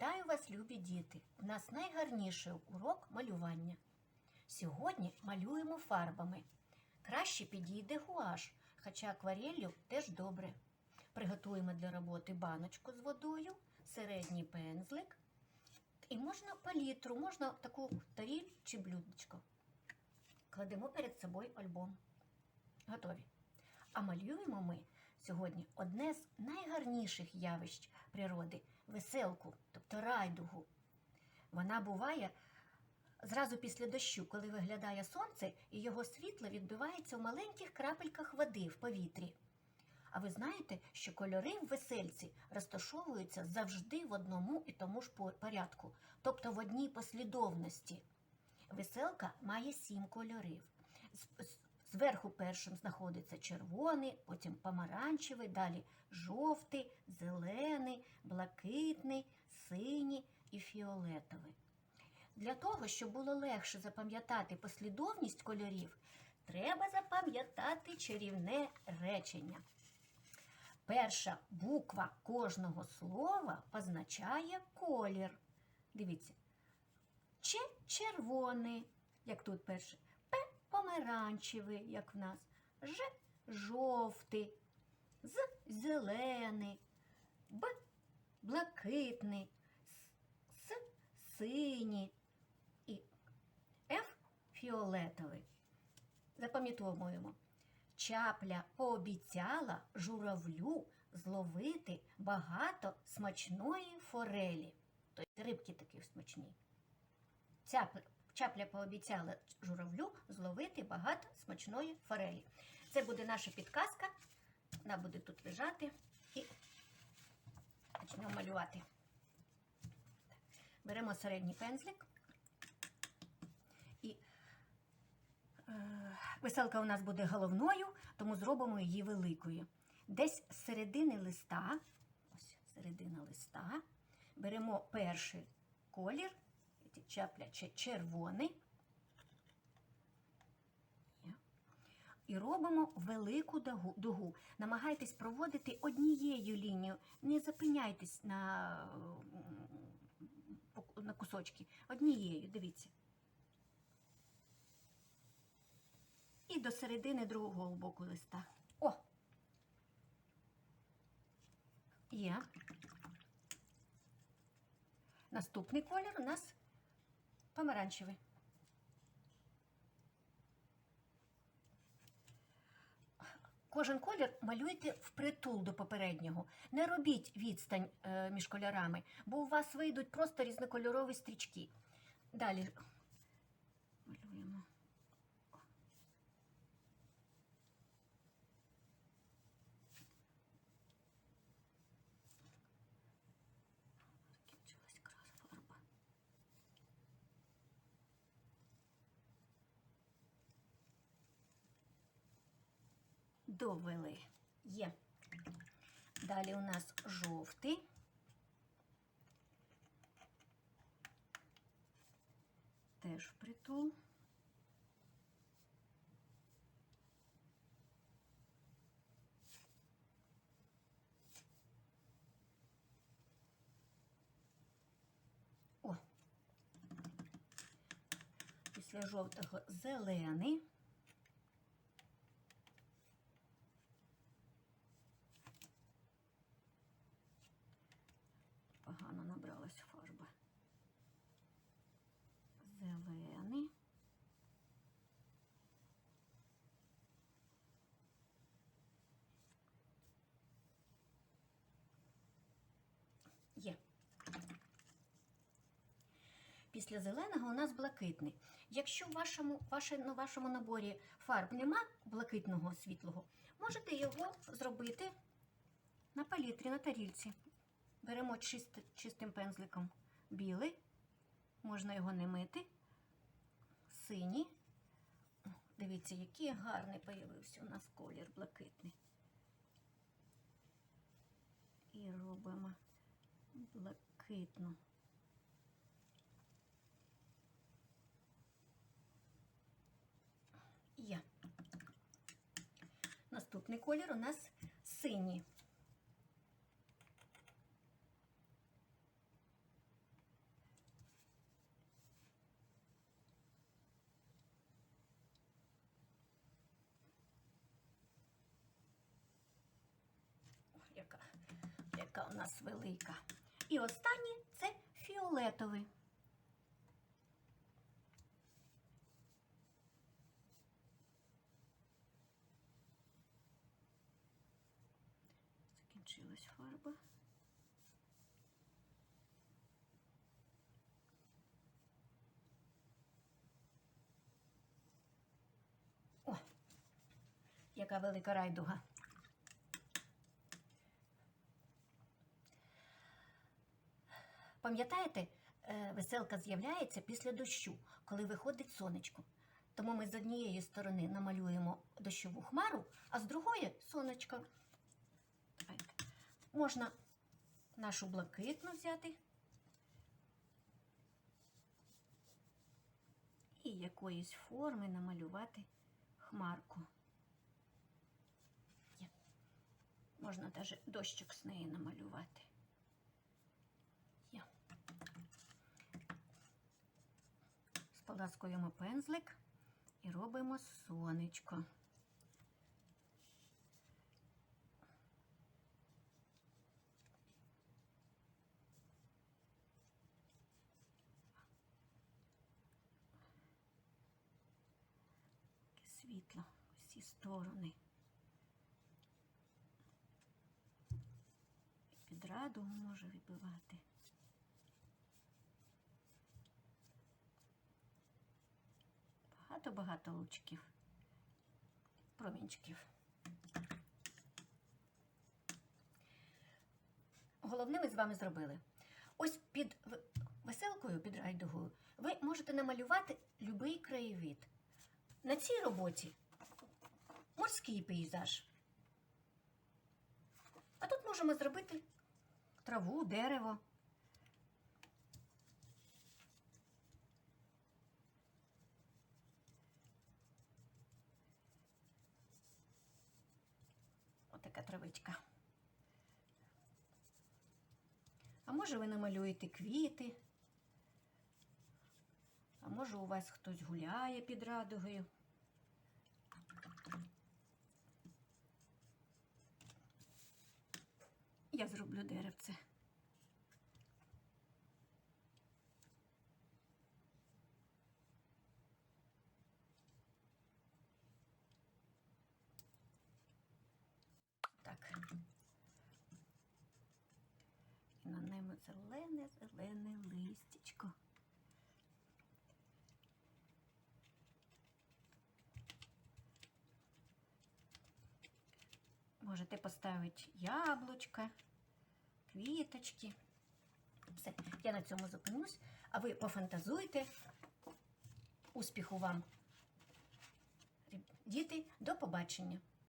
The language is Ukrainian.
Вітаю вас, любі діти! У нас найгарніший урок малювання. Сьогодні малюємо фарбами. Краще підійде гуаш, хоча аквареллю теж добре. Приготуємо для роботи баночку з водою, середній пензлик. І можна палітру, можна таку таріль чи блюдечко. Кладемо перед собою альбом. Готові. А малюємо ми сьогодні одне з найгарніших явищ природи веселку, тобто райдугу. Вона буває зразу після дощу, коли виглядає сонце, і його світло відбивається в маленьких крапельках води в повітрі. А ви знаєте, що кольори в весельці розташовуються завжди в одному і тому ж порядку, тобто в одній послідовності. Веселка має сім кольорів. Зверху першим знаходиться червоний, потім помаранчевий, далі жовтий, зелений, блакитний, синій і фіолетовий. Для того, щоб було легше запам'ятати послідовність кольорів, треба запам'ятати чарівне речення. Перша буква кожного слова позначає колір. Дивіться. Ч червоний, як тут перше. Помаранчевий, як в нас. Ж жовтий. З зелений. Б блакитний. С синій. І Ф фіолетовий. Запам'ятовуємо. Чапля пообіцяла журавлю зловити багато смачної форелі. Тобто рибки такі смачні. Ця чапля пообіцяла журавлю зловити багато смачної форелі. Це буде наша підказка. Вона буде тут лежати і почнемо малювати. Беремо середній пензлик. І е, веселка у нас буде головною, тому зробимо її великою. Десь з середини листа, ось середина листа, беремо перший колір, чапля чи- червоний. І робимо велику дугу. Намагайтесь проводити однією лінією. Не зупиняйтесь на, на кусочки. Однією, дивіться. І до середини другого боку листа. О! Є. Наступний колір у нас помаранчевий. Кожен колір малюйте впритул до попереднього. Не робіть відстань е, між кольорами, бо у вас вийдуть просто різнокольорові стрічки. Далі малюємо. Закінчилась крас фарба. Довели. Є. Далі у нас жовтий. Теж впритул. О. Після жовтого зелений. Погано набралась фарба. Зелений. Є. Після зеленого у нас блакитний. Якщо в вашому, ваше, на вашому наборі фарб нема блакитного світлого, можете його зробити на палітрі, на тарільці. Беремо чист, чистим пензликом білий, можна його не мити, синій. Дивіться, який гарний появився у нас колір блакитний. І робимо блакитну. Є. Наступний колір у нас синій. Яка, яка у нас велика. І останнє це фіолетовий. Закінчилась фарба. О, яка велика райдуга. Пам'ятаєте, е, веселка з'являється після дощу, коли виходить сонечко. Тому ми з однієї сторони намалюємо дощову хмару, а з другої сонечко. Можна нашу блакитну взяти. І якоїсь форми намалювати хмарку. Можна навіть дощик з неї намалювати. Споласкуємо пензлик і робимо сонечко. Світло усі сторони. Під радугу може вибивати. Багато-багато лучків, промінчиків. Головне ми з вами зробили. Ось під веселкою, під райдугою, ви можете намалювати будь-який краєвид. На цій роботі морський пейзаж. А тут можемо зробити траву, дерево. Отака травичка. А може ви намалюєте квіти? А може у вас хтось гуляє під радугою? Я зроблю деревце. І на ньому зелене, зелене листячко. Можете поставити яблучка, квіточки. Все, я на цьому зупинюсь, а ви пофантазуйте. Успіху вам! Діти, до побачення!